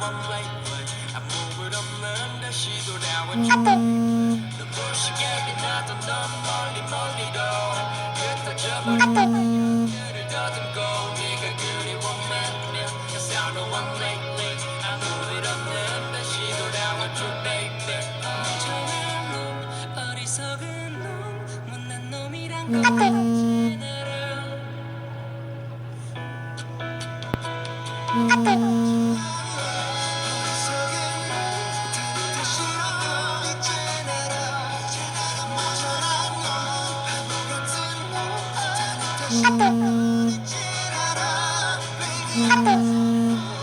way 아무 내리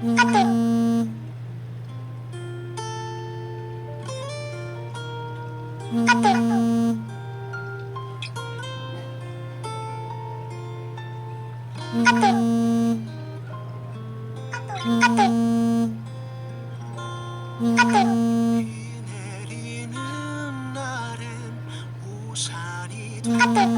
는 날엔 우산이 되어주고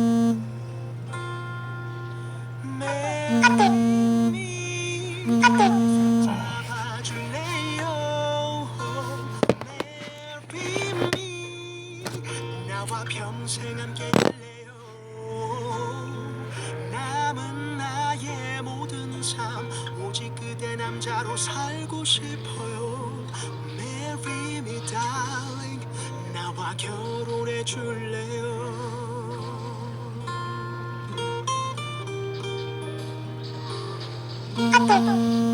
순간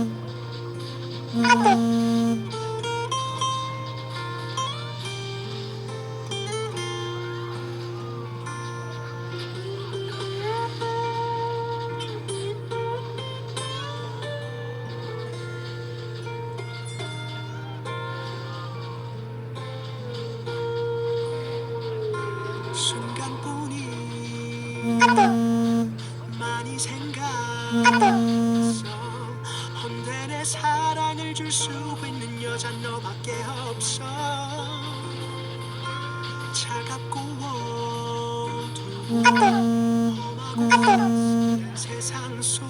세상 속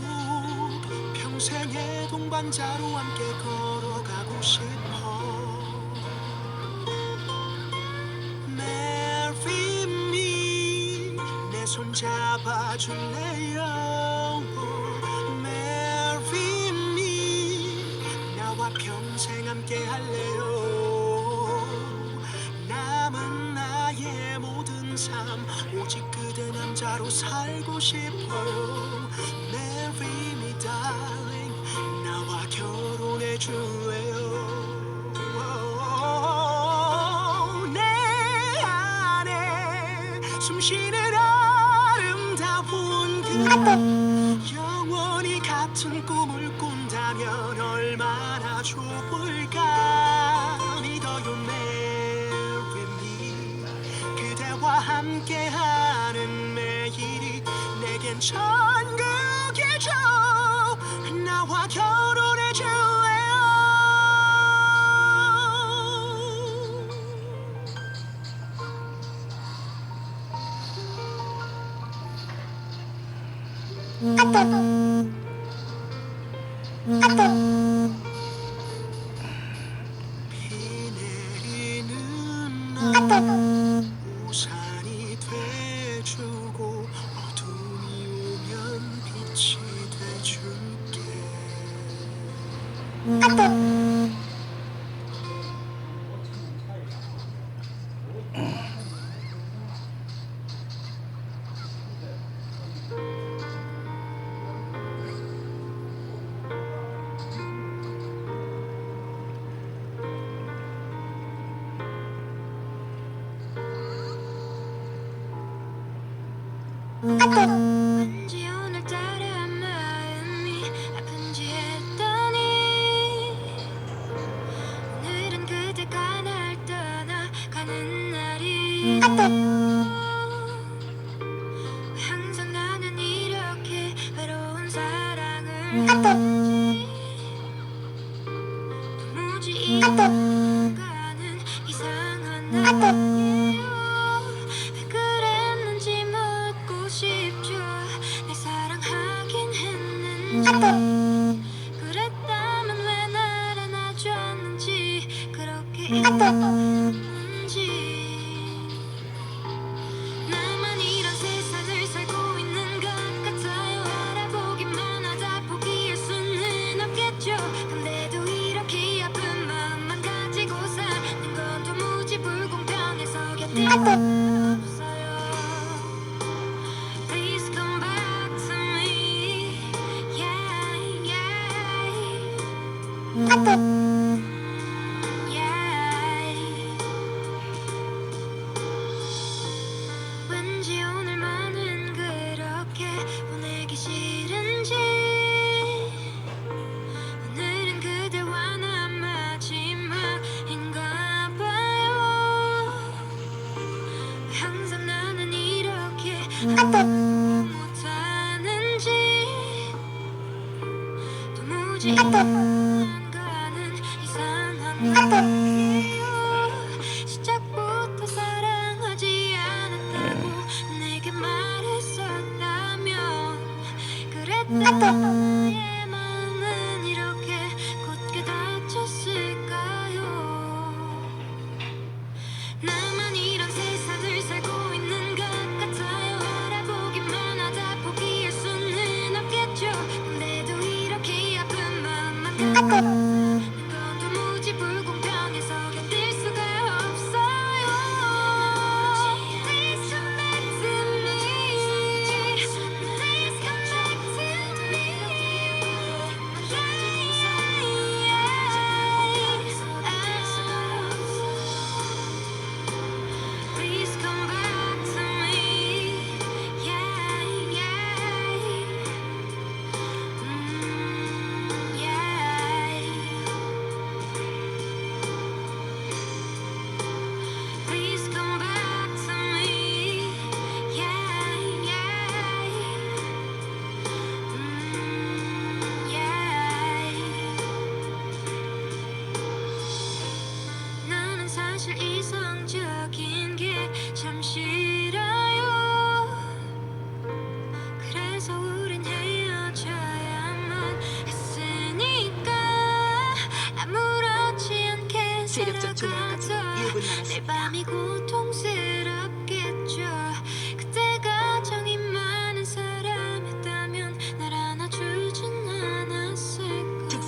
평생의 동반자로 함께 걸어가고 싶어. Marry me 내 손 잡아줄래요? Marry me 나와 평생 함께 할래요 남자로 살고 싶어요. Marry me darling. 나와 결혼해 줄래요. 내 안에 숨 쉬는 아름다운 그 아따 아, 또. Zaten 아따 아따 아따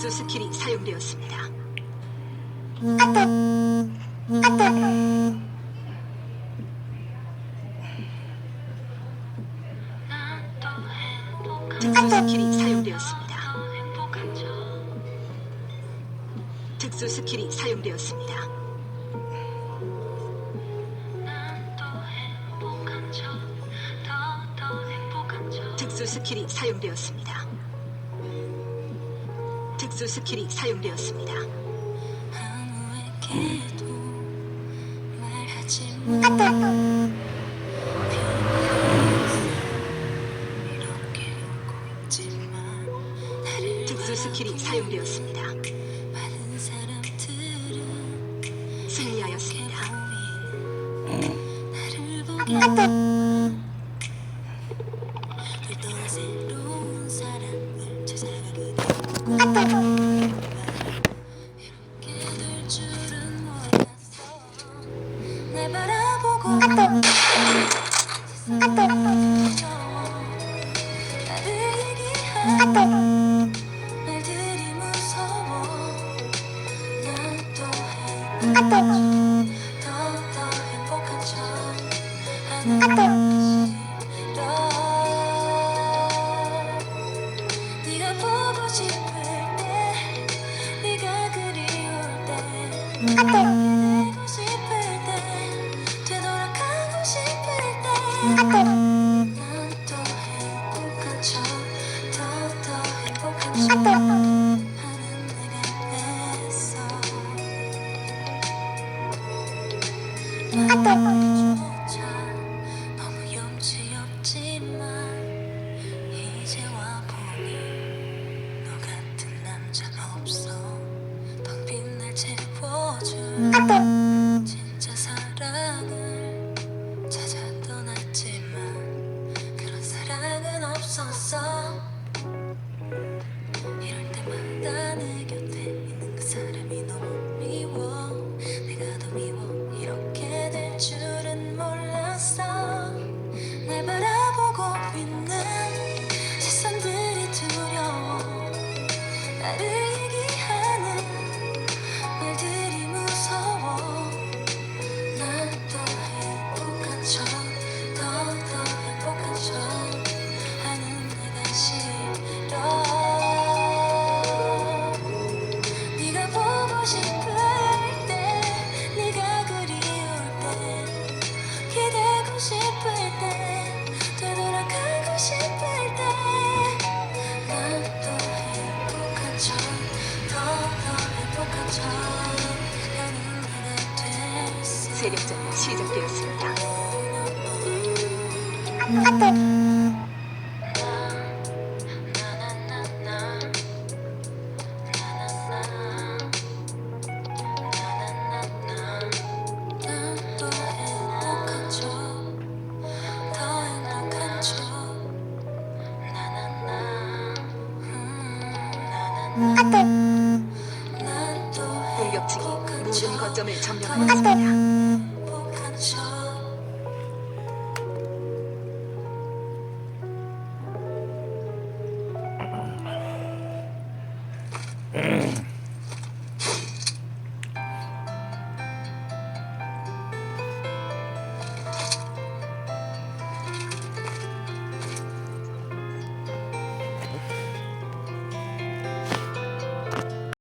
보수 스킬이 사용되었습니다. 특수 스킬이 사용되었습니다. 특수 스킬이 사용되었습니다. 특수 스킬이 사용되었습니다. 특수 스킬이 사용되었습니다. 아무에게도 말하지 음... 특수 스킬이 사용되었습니다. Mm. 시작되었습니다. 난